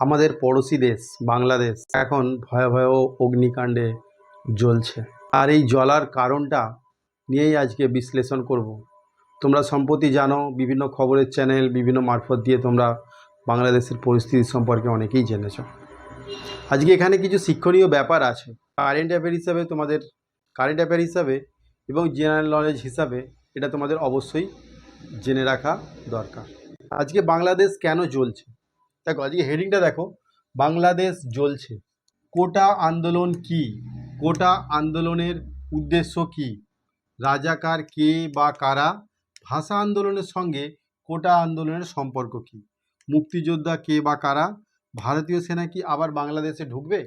আমাদের পড়োশি দেশ, বাংলাদেশ, এখন ভয়াবহ অগ্নিকাণ্ডে জ্বলছে। আর এই জ্বলার কারণটা নিয়েই আজকে বিশ্লেষণ করব। তোমরা সম্প্রতি জানো, বিভিন্ন খবরের চ্যানেল, বিভিন্ন মারফত দিয়ে তোমরা বাংলাদেশের পরিস্থিতি সম্পর্কে অনেকেই জেনেছ। আজকে এখানে কিছু শিক্ষণীয় ব্যাপার আছে। কারেন্ট অ্যাফেয়ার হিসাবে তোমাদের, কারেন্ট অ্যাফেয়ার হিসাবে এবং জেনারেল নলেজ হিসাবে এটা তোমাদের অবশ্যই জেনে রাখা দরকার। আজকে বাংলাদেশ কেন জ্বলছে? দেখো, আজকে হেডিংটা দেখো। বাংলাদেশ জ্বলছে। কোটা আন্দোলন কি? কোটা আন্দোলনের উদ্দেশ্য কি? রাজাকার কে বা কারা? ভাষা আন্দোলনের সঙ্গে কোটা আন্দোলনের সম্পর্ক কি? মুক্তিযোদ্ধা কে বা কারা? ভারতীয় সেনা কি আবার বাংলাদেশে ঢুকবে?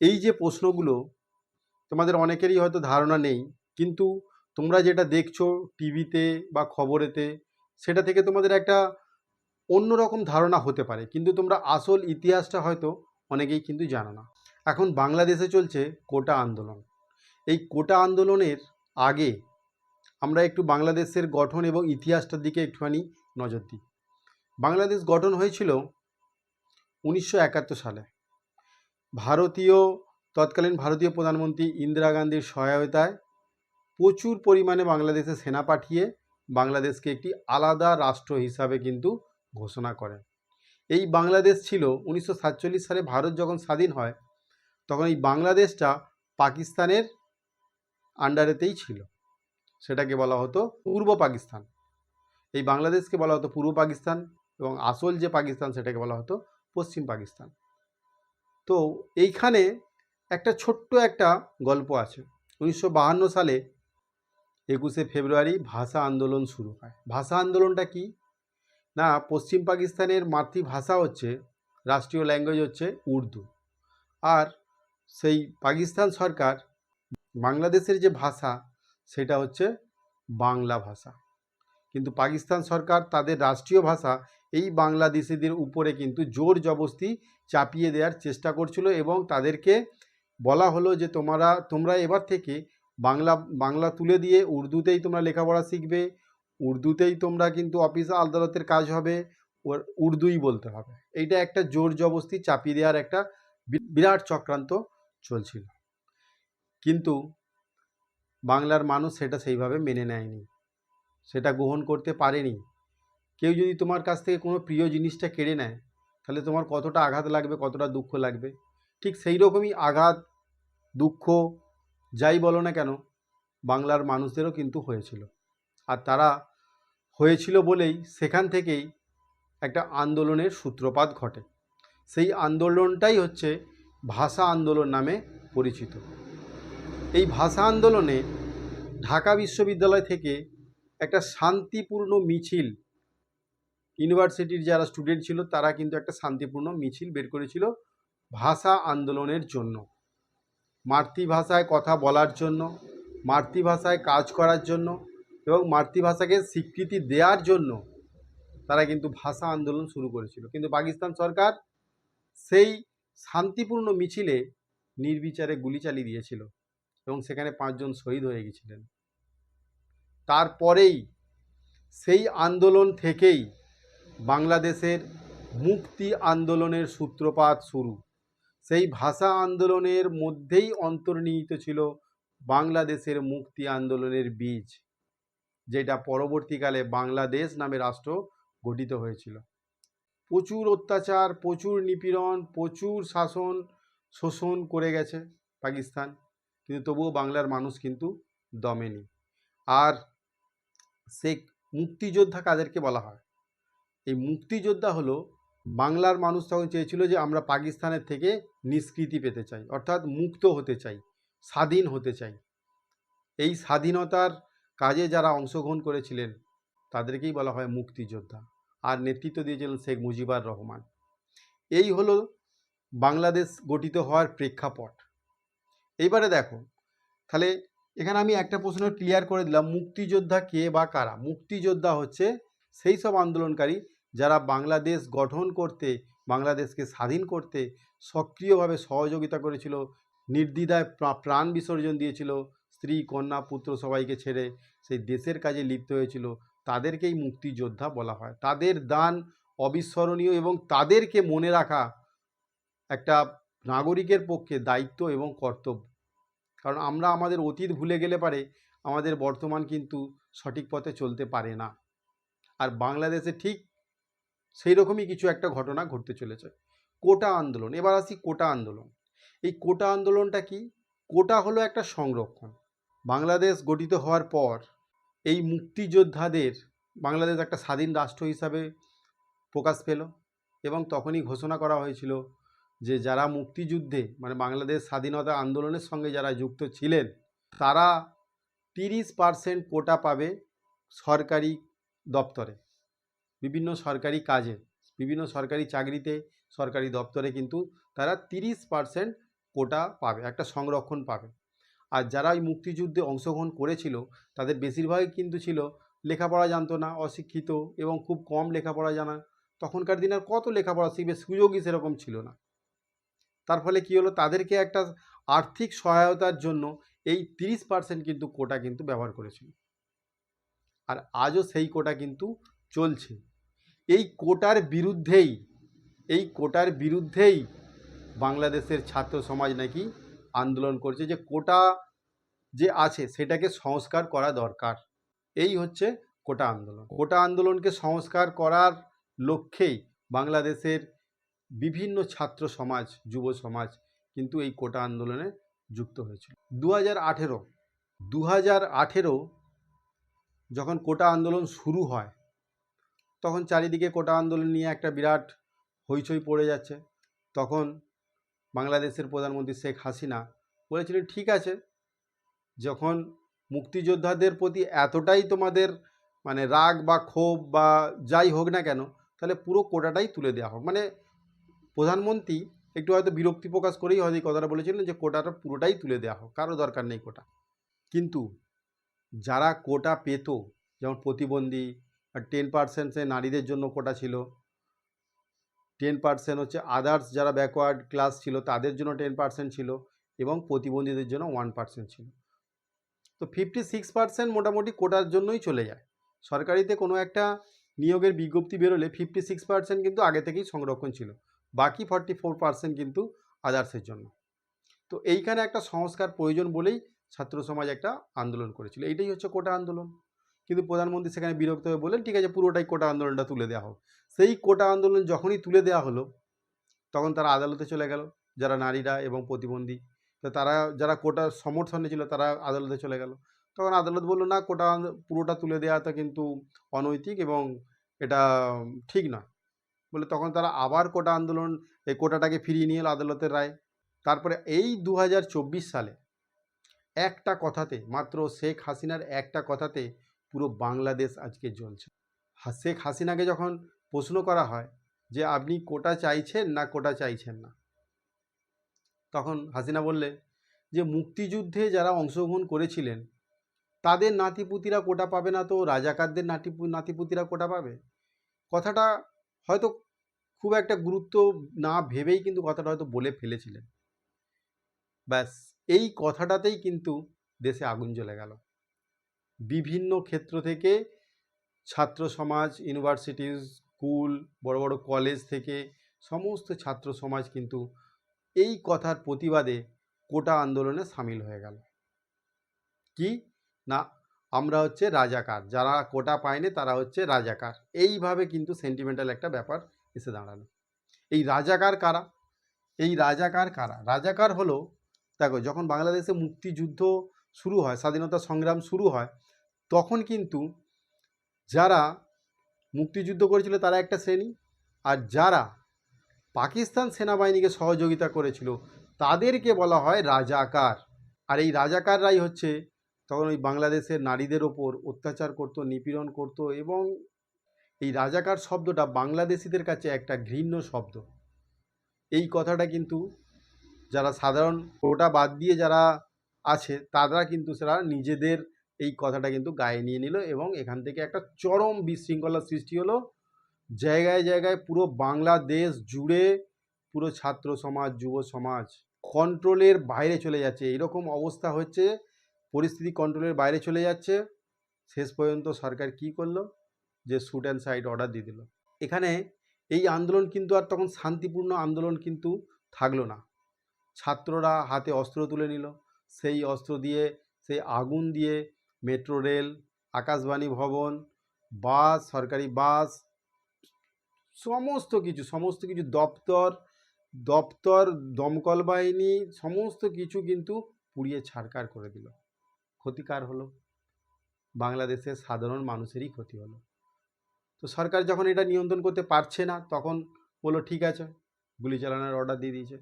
এই যে প্রশ্নগুলো, তোমাদের অনেকেরই হয়তো ধারণা নেই, কিন্তু তোমরা যেটা দেখছ টিভিতে বা খবরেতে, সেটা থেকে তোমাদের একটা অন্যরকম ধারণা হতে পারে। কিন্তু তোমরা আসল ইতিহাসটা হয়তো অনেকেই কিন্তু জানো না। এখন বাংলাদেশে চলছে কোটা আন্দোলন। এই কোটা আন্দোলনের আগে আমরা একটু বাংলাদেশের গঠন এবং ইতিহাসটার দিকে একটুখানি নজর দিই। বাংলাদেশ গঠন হয়েছিল উনিশশো একাত্তর সালে। ভারতীয়, তৎকালীন ভারতীয় প্রধানমন্ত্রী ইন্দিরা গান্ধীর সহায়তায় প্রচুর পরিমাণে বাংলাদেশে সেনা পাঠিয়ে বাংলাদেশকে একটি আলাদা রাষ্ট্র হিসাবে কিন্তু ঘোষণা করেন। এই বাংলাদেশ ছিল উনিশশো সাতচল্লিশ সালে ভারত যখন স্বাধীন হয়, তখন এই বাংলাদেশটা পাকিস্তানের আন্ডারেতেই ছিল। সেটাকে বলা হতো পূর্ব পাকিস্তান। এই বাংলাদেশকে বলা হতো পূর্ব পাকিস্তান এবং আসল যে পাকিস্তান সেটাকে বলা হতো পশ্চিম পাকিস্তান। তো এইখানে একটা ছোট্ট একটা গল্প আছে। উনিশশো সালে একুশে ফেব্রুয়ারি ভাষা আন্দোলন শুরু হয়। ভাষা আন্দোলনটা কি? না, পশ্চিম পাকিস্তানের মাতৃভাষা হচ্ছে, রাষ্ট্রীয় ল্যাঙ্গুয়েজ হচ্ছে উর্দু। আর সেই পাকিস্তান সরকার বাংলাদেশের যে ভাষা, সেটা হচ্ছে বাংলা ভাষা। কিন্তু পাকিস্তান সরকার তাদের রাষ্ট্রীয় ভাষা এই বাংলাদেশিদের উপরে কিন্তু জোর জবস্তি চাপিয়ে দেওয়ার চেষ্টা করছিল এবং তাদেরকে বলা হলো যে তোমরা তোমরা এবার থেকে বাংলা বাংলা তুলে দিয়ে উর্দুতেই তোমরা লেখাপড়া শিখবে উর্দুতেই তোমরা কিন্তু অফিস আদালতের কাজ হবে, ওর উর্দুই বলতে হবে। এইটা একটা জোর জবস্তি চাপিয়ে দেওয়ার একটা বিরাট চক্রান্ত চলছিল। কিন্তু বাংলার মানুষ সেটা সেইভাবে মেনে নেয়নি। সেটা গ্রহণ করতে পারেনি। কেউ যদি তোমার কাছ থেকে কোনো প্রিয় জিনিসটা কেড়ে নেয়, তাহলে তোমার কতটা আঘাত লাগবে, কতটা দুঃখ লাগবে? ঠিক সেই রকমই আঘাত, দুঃখ, যাই বলো না কেন, বাংলার মানুষদেরও কিন্তু হয়েছিল। আর তারা হয়েছিল বলেই সেখান থেকেই একটা আন্দোলনের সূত্রপাত ঘটে। সেই আন্দোলনটাই হচ্ছে ভাষা আন্দোলন নামে পরিচিত। এই ভাষা আন্দোলনে ঢাকা বিশ্ববিদ্যালয় থেকে একটা শান্তিপূর্ণ মিছিল, ইউনিভার্সিটির যারা স্টুডেন্ট ছিল তারা কিন্তু একটা শান্তিপূর্ণ মিছিল বের করেছিল ভাষা আন্দোলনের জন্য। মাতৃভাষায় কথা বলার জন্য, মাতৃভাষায় কাজ করার জন্য এবং মাতৃভাষাকে স্বীকৃতি দেওয়ার জন্য তারা কিন্তু ভাষা আন্দোলন শুরু করেছিল। কিন্তু পাকিস্তান সরকার সেই শান্তিপূর্ণ মিছিলে নির্বিচারে গুলি চালিয়ে দিয়েছিল এবং সেখানে পাঁচজন শহীদ হয়ে গেছিলেন। তারপরেই সেই আন্দোলন থেকেই বাংলাদেশের মুক্তি আন্দোলনের সূত্রপাত শুরু। সেই ভাষা আন্দোলনের মধ্যেই অন্তর্নিহিত ছিল বাংলাদেশের মুক্তি আন্দোলনের বীজ। যেটা পরবর্তীকালে বাংলাদেশ নামে রাষ্ট্র গঠিত হয়েছিল। প্রচুর অত্যাচার, প্রচুর নিপীড়ন, প্রচুর শাসন শোষণ করে গেছে পাকিস্তান। কিন্তু তবুও বাংলার মানুষ কিন্তু দমেনি। আর সে মুক্তিযোদ্ধা কাদেরকে বলা হয়? এই মুক্তিযোদ্ধা হলো বাংলার মানুষ তখন চেয়েছিল যে আমরা পাকিস্তানের থেকে নিষ্কৃতি পেতে চাই, অর্থাৎ মুক্ত হতে চাই, স্বাধীন হতে চাই। এই স্বাধীনতার কাজে যারা অংশগ্রহণ করেছিলেন, তাদেরকেই বলা হয় মুক্তিযোদ্ধা। আর নেতৃত্ব দিয়েছিলেন শেখ মুজিবুর রহমান। এই হলো বাংলাদেশ গঠিত হওয়ার প্রেক্ষাপট। এইবারে দেখো, তাহলে এখানে আমি একটা প্রশ্ন ক্লিয়ার করে দিলাম, মুক্তিযোদ্ধা কে বা কারা? মুক্তিযোদ্ধা হচ্ছে সেই সব আন্দোলনকারী যারা বাংলাদেশ গঠন করতে, বাংলাদেশকে স্বাধীন করতে সক্রিয়ভাবে সহযোগিতা করেছিল, নির্দ্বিধায় প্রাণ বিসর্জন দিয়েছিল স্ত্রী, কন্যা, পুত্র সবাইকে ছেড়ে সেই দেশের কাজে লিপ্ত হয়েছিল। তাদেরকেই মুক্তিযোদ্ধা বলা হয়। তাদের দান অবিস্মরণীয় এবং তাদেরকে মনে রাখা একটা নাগরিকের পক্ষে দায়িত্ব এবং কর্তব্য। কারণ আমরা আমাদের অতীত ভুলে গেলে পারে আমাদের বর্তমান কিন্তু সঠিক পথে চলতে পারে না। আর বাংলাদেশে ঠিক সেই রকমই কিছু একটা ঘটনা ঘটতে চলেছে। কোটা আন্দোলন, এবার আসি কোটা আন্দোলন। এই কোটা আন্দোলনটা কি? কোটা হলো একটা সংরক্ষণ। বাংলাদেশ গঠিত হওয়ার পর এই মুক্তিযোদ্ধাদের বাংলাদেশ একটা স্বাধীন রাষ্ট্র হিসাবে প্রকাশ পেল এবং তখনই ঘোষণা করা হয়েছিল যে যারা মুক্তিযুদ্ধে মানে বাংলাদেশ স্বাধীনতা আন্দোলনের সঙ্গে যারা যুক্ত ছিলেন, তারা তিরিশ পার্সেন্ট কোটা পাবে সরকারি দপ্তরে, বিভিন্ন সরকারি কাজে, বিভিন্ন সরকারি চাকরিতে সরকারি দপ্তরে কিন্তু তারা তিরিশ পার্সেন্ট কোটা পাবে, একটা সংরক্ষণ পাবে। আর যারা ওই মুক্তিযুদ্ধে অংশগ্রহণ করেছিল, তাদের বেশিরভাগই কিন্তু ছিল লেখাপড়া জানতো না, অশিক্ষিত এবং খুব কম লেখাপড়া জানা। তখনকার দিনে আর কত লেখাপড়া শিখবে সুযোগই সেরকম ছিল না। তার ফলে কী হলো? তাদেরকে একটা আর্থিক সহায়তার জন্য এই তিরিশ পার্সেন্ট কিন্তু কোটা কিন্তু ব্যবহার করেছিল। আর আজও সেই কোটা কিন্তু চলছে। এই কোটার বিরুদ্ধেই, এই কোটার বিরুদ্ধেই বাংলাদেশের ছাত্র সমাজ নাকি আন্দোলন করছে যে কোটা যে আছে সেটাকে সংস্কার করা দরকার। এই হচ্ছে কোটা আন্দোলন। কোটা আন্দোলনকে সংস্কার করার লক্ষ্যেই বাংলাদেশের বিভিন্ন ছাত্র সমাজ, যুব সমাজ কিন্তু এই কোটা আন্দোলনে যুক্ত হয়েছিল। দু হাজার আঠেরো দু হাজার আঠেরো যখন কোটা আন্দোলন শুরু হয়, তখন চারিদিকে কোটা আন্দোলন নিয়ে একটা বিরাট হইচই পড়ে যাচ্ছে। তখন বাংলাদেশের প্রধানমন্ত্রী শেখ হাসিনা বলেছিলেন, ঠিক আছে, যখন মুক্তিযোদ্ধাদের প্রতি এতটাই তোমাদের মানে রাগ বা ক্ষোভ বা যাই হোক না কেন, তাহলে পুরো কোটাটাই তুলে দেওয়া হোক। মানে প্রধানমন্ত্রী একটু হয়তো বিরক্তি প্রকাশ করেই হয়তো এই কথাটা বলেছিলেন যে কোটাটা পুরোটাই তুলে দেওয়া হোক, কারও দরকার নেই কোটা। কিন্তু যারা কোটা পেত, যেমন প্রতিবন্ধী, টেন পার্সেন্টে নারীদের জন্য কোটা ছিল টেন পার্সেন্ট হচ্ছে আদার্স যারা ব্যাকওয়ার্ড ক্লাস ছিল, তাদের জন্য টেন পার্সেন্ট ছিল এবং প্রতিবন্ধীদের জন্য ওয়ান পার্সেন্ট ছিল। তো ফিফটি সিক্স পার্সেন্ট মোটামুটি কোটার জন্যই চলে যায়। সরকারিতে কোনো একটা নিয়োগের বিজ্ঞপ্তি বেরোলে ফিফটি সিক্স পার্সেন্ট কিন্তু আগে থেকেই সংরক্ষণ ছিল। বাকি ফর্টি ফোর পার্সেন্ট কিন্তু আদার্সের জন্য। তো এইখানে একটা সংস্কার প্রয়োজন বলেই ছাত্র সমাজ একটা আন্দোলন করেছিল। এইটাই হচ্ছে কোটা আন্দোলন। কিন্তু প্রধানমন্ত্রী সেখানে বিরক্ত হয়ে বললেন, ঠিক আছে, পুরোটাই কোটা আন্দোলনটা তুলে দেওয়া হোক। সেই কোটা আন্দোলন যখনই তুলে দেওয়া হলো, তখন তারা আদালতে চলে গেল, যারা নারীরা এবং প্রতিবন্ধী। তো তারা, যারা কোটার সমর্থনে ছিল, তারা আদালতে চলে গেল। তখন আদালত বলল, না, কোটা পুরোটা তুলে দেওয়াটা কিন্তু অনৈতিক এবং এটা, ঠিক নয় বলে তখন তারা আবার কোটা আন্দোলন, এই কোটাটাকে ফিরিয়ে নিয়ে এলো আদালতের রায়। তারপরে এই দু হাজার চব্বিশ সালে একটা কথাতে, মাত্র শেখ হাসিনার একটা কথাতে পুরো বাংলাদেশ আজকে জ্বলছে। শেখ হাসিনাকে যখন প্রশ্ন করা হয় যে আপনি কোটা চাইছেন না কোটা চাইছেন না, তখন হাসিনা বললেন যে মুক্তিযুদ্ধে যারা অংশগ্রহণ করেছিলেন, তাদের নাতিপুতিরা কোটা পাবে না তো রাজাকারদের নাতি, নাতিপুতিরা কোটা পাবে? কথাটা হয়তো খুব একটা গুরুত্ব না ভেবেই কিন্তু কথাটা হয়তো বলে ফেলেছিলেন। ব্যাস, এই কথাটাতেই কিন্তু দেশে আগুন জ্বলে গেল। বিভিন্ন ক্ষেত্র থেকে ছাত্র সমাজ ইউনিভার্সিটি স্কুল বড় বড় কলেজ থেকে সমস্ত ছাত্র সমাজ কিন্তু এই কথার প্রতিবাদে কোটা আন্দোলনে সামিল হয়ে গেল। কি? না, আমরা হচ্ছে রাজাকার। যারা কোটা পায়নি তারা হচ্ছে রাজাকার। এইভাবে কিন্তু সেন্টিমেন্টাল একটা ব্যাপার এসে দাঁড়াল। এই রাজাকার কারা? এই রাজাকার কারা? রাজাকার হলো, দেখো, যখন বাংলাদেশে মুক্তিযুদ্ধ শুরু হয়, স্বাধীনতা সংগ্রাম শুরু হয় তখন কিন্তু যারা মুক্তিযুদ্ধ করেছিল তারা একটা শ্রেণি, আর যারা পাকিস্তান সেনাবাহিনীকে সহযোগিতা করেছিল তাদেরকে বলা হয় রাজাকার। আর এই রাজাকাররাই হচ্ছে তখন ওই বাংলাদেশের নারীদের ওপর অত্যাচার করত, নিপীড়ন করত এবং এই রাজাকার শব্দটা বাংলাদেশিদের কাছে একটা ঘৃণ্য শব্দ। এই কথাটা কিন্তু যারা সাধারণ ওটা বাদ দিয়ে যারা আছে তারা কিন্তু সেটা নিজেদের এই কথাটা কিন্তু গায়ে নিয়ে নিল এবং এখান থেকে একটা চরম বিশৃঙ্খলার সৃষ্টি হলো। জায়গায় জায়গায় পুরো বাংলাদেশ জুড়ে পুরো ছাত্র সমাজ, যুব সমাজ কন্ট্রোলের বাইরে চলে যাচ্ছে। এরকম অবস্থা হচ্ছে, পরিস্থিতি কন্ট্রোলের বাইরে চলে যাচ্ছে। শেষ পর্যন্ত সরকার কি করল? যে শুট অ্যান্ড সাইড অর্ডার দিয়ে দিল। এখানে এই আন্দোলন কিন্তু আর তখন শান্তিপূর্ণ আন্দোলন কিন্তু থাকল না। ছাত্ররা হাতে অস্ত্র তুলে নিল। সেই অস্ত্র দিয়ে, সেই আগুন দিয়ে মেট্রো রেল, আকাশবাণী ভবন, বাস, সরকারি বাস, সমস্ত কিছু সমস্ত কিছু দপ্তর দপ্তর, দমকল বাহিনী, সমস্ত কিছু কিন্তু পুড়িয়ে ছাড়কার করে দিল। ক্ষতিকার হলো। বাংলাদেশের সাধারণ মানুষেরই ক্ষতি হলো। তো সরকার যখন এটা নিয়ন্ত্রণ করতে পারছে না, তখন বলল, ঠিক আছে। গুলি চালানোর অর্ডার দিয়ে দিয়েছে।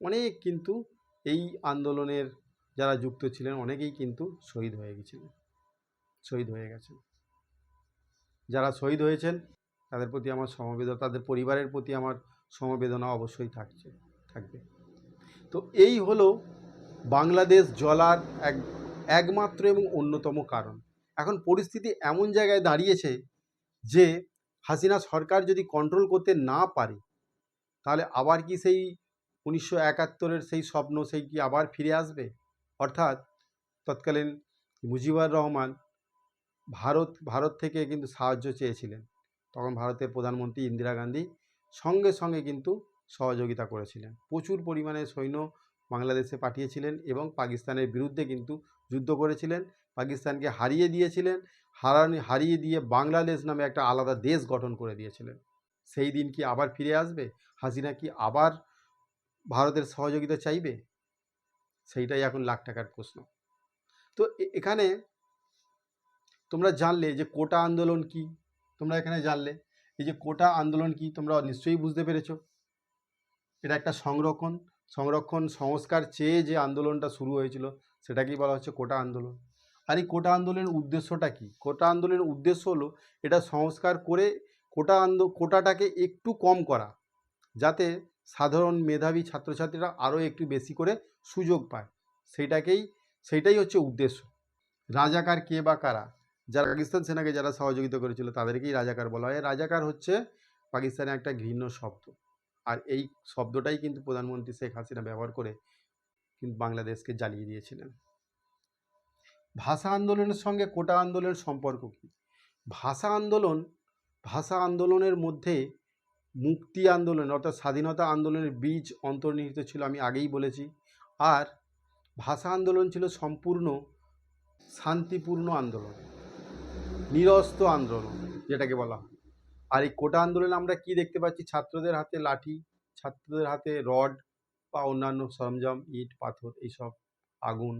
অনেক কিন্তু এই আন্দোলনের যারা যুক্ত ছিলেন, অনেকেই কিন্তু শহীদ হয়ে গেছিলেন। শহীদ হয়ে গেছেন। যারা শহীদ হয়েছেন, তাদের প্রতি আমার সমবেদনা, তাদের পরিবারের প্রতি আমার সমবেদনা অবশ্যই থাকছে, থাকবে। তো এই হলো বাংলাদেশ জলার এক, একমাত্র এবং অন্যতম কারণ। এখন পরিস্থিতি এমন জায়গায় দাঁড়িয়েছে যে, হাসিনা সরকার যদি কন্ট্রোল করতে না পারে, তাহলে আবার কি সেই উনিশশো একাত্তরের সেই স্বপ্ন, সেই কি আবার ফিরে আসবে? অর্থাৎ তৎকালীন মুজিবুর রহমান ভারত ভারত থেকে কিন্তু সাহায্য চেয়েছিলেন। তখন ভারতের প্রধানমন্ত্রী ইন্দিরা গান্ধী সঙ্গে সঙ্গে কিন্তু সহযোগিতা করেছিলেন। প্রচুর পরিমাণে সৈন্য বাংলাদেশে পাঠিয়েছিলেন এবং পাকিস্তানের বিরুদ্ধে কিন্তু যুদ্ধ করেছিলেন। পাকিস্তানকে হারিয়ে দিয়েছিলেন, হারানি, হারিয়ে দিয়ে বাংলাদেশ নামে একটা আলাদা দেশ গঠন করে দিয়েছিলেন। সেই দিন কি আবার ফিরে আসবে? হাসিনা কি আবার ভারতের সহযোগিতা চাইবে? সেইটাই এখন লাখ টাকার প্রশ্ন। তো এখানে তোমরা জানলে যে কোটা আন্দোলন কি? তোমরা এখানে জানলে এই যে কোটা আন্দোলন কি তোমরা নিশ্চয়ই বুঝতে পেরেছ। এটা একটা সংরক্ষণ সংরক্ষণ সংস্কার চেয়ে যে আন্দোলনটা শুরু হয়েছিল সেটাকেই বলা হচ্ছে কোটা আন্দোলন। আর এই কোটা আন্দোলনের উদ্দেশ্যটা কি? কোটা আন্দোলনের উদ্দেশ্য হলো এটা সংস্কার করে কোটা আন্দ, কোটাটাকে একটু কম করা, যাতে সাধারণ মেধাবী ছাত্রছাত্রীরা আরও একটু বেশি করে সুযোগ পায়। সেটাকেই সেটাই হচ্ছে উদ্দেশ্য। রাজাকার কে বা কারা? যারা পাকিস্তান সেনাকে যারা সহযোগিতা করেছিল, তাদেরকেই রাজাকার বলা হয়। রাজাকার হচ্ছে পাকিস্তানে একটা ঘৃণ্য শব্দ। আর এই শব্দটাই কিন্তু প্রধানমন্ত্রী শেখ হাসিনা ব্যবহার করে কিন্তু বাংলাদেশকে জ্বালিয়ে দিয়েছিলেন। ভাষা আন্দোলনের সঙ্গে কোটা আন্দোলনের সম্পর্ক কী? ভাষা আন্দোলন, ভাষা আন্দোলনের মধ্যে মুক্তি আন্দোলন, অর্থাৎ স্বাধীনতা আন্দোলনের বীজ অন্তর্নিহিত ছিল আমি আগেই বলেছি। আর ভাষা আন্দোলন ছিল সম্পূর্ণ শান্তিপূর্ণ আন্দোলন, নিরস্ত আন্দোলন যেটাকে বলা হয়। আর এই কোটা আন্দোলনে আমরা কি দেখতে পাচ্ছি? ছাত্রদের হাতে লাঠি, ছাত্রদের হাতে রড বা অন্যান্য সরঞ্জাম, ইট, পাথর এইসব, আগুন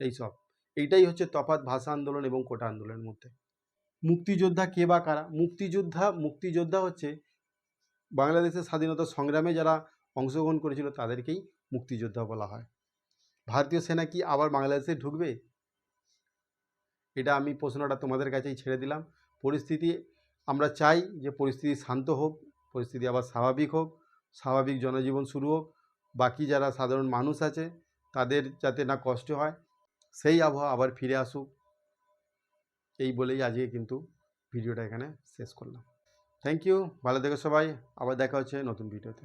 এইসব। এইটাই হচ্ছে তফাৎ ভাষা আন্দোলন এবং কোটা আন্দোলনের মধ্যে। মুক্তিযোদ্ধা কে বা কারা? মুক্তিযোদ্ধা মুক্তিযোদ্ধা হচ্ছে বাংলাদেশের স্বাধীনতা সংগ্রামে যারা অংশগ্রহণ করেছিল, তাদেরকেই মুক্তিযোদ্ধা বলা হয়। ভারতীয় সেনা কি আবার বাংলাদেশে ঢুকবে? এটা আমি প্রশ্নটা তোমাদের কাছেই ছেড়ে দিলাম। পরিস্থিতি, আমরা চাই যে পরিস্থিতি শান্ত হোক, পরিস্থিতি আবার স্বাভাবিক হোক, স্বাভাবিক জনজীবন শুরু হোক। বাকি যারা সাধারণ মানুষ আছে, তাদের যাতে না কষ্ট হয়, সেই আবহাওয়া আবার ফিরে আসুক। এই বলেই আজকে কিন্তু ভিডিওটা এখানে শেষ করলাম। থ্যাংক ইউ ভালো থেকো সবাই। আবার দেখা হচ্ছে নতুন ভিডিওতে।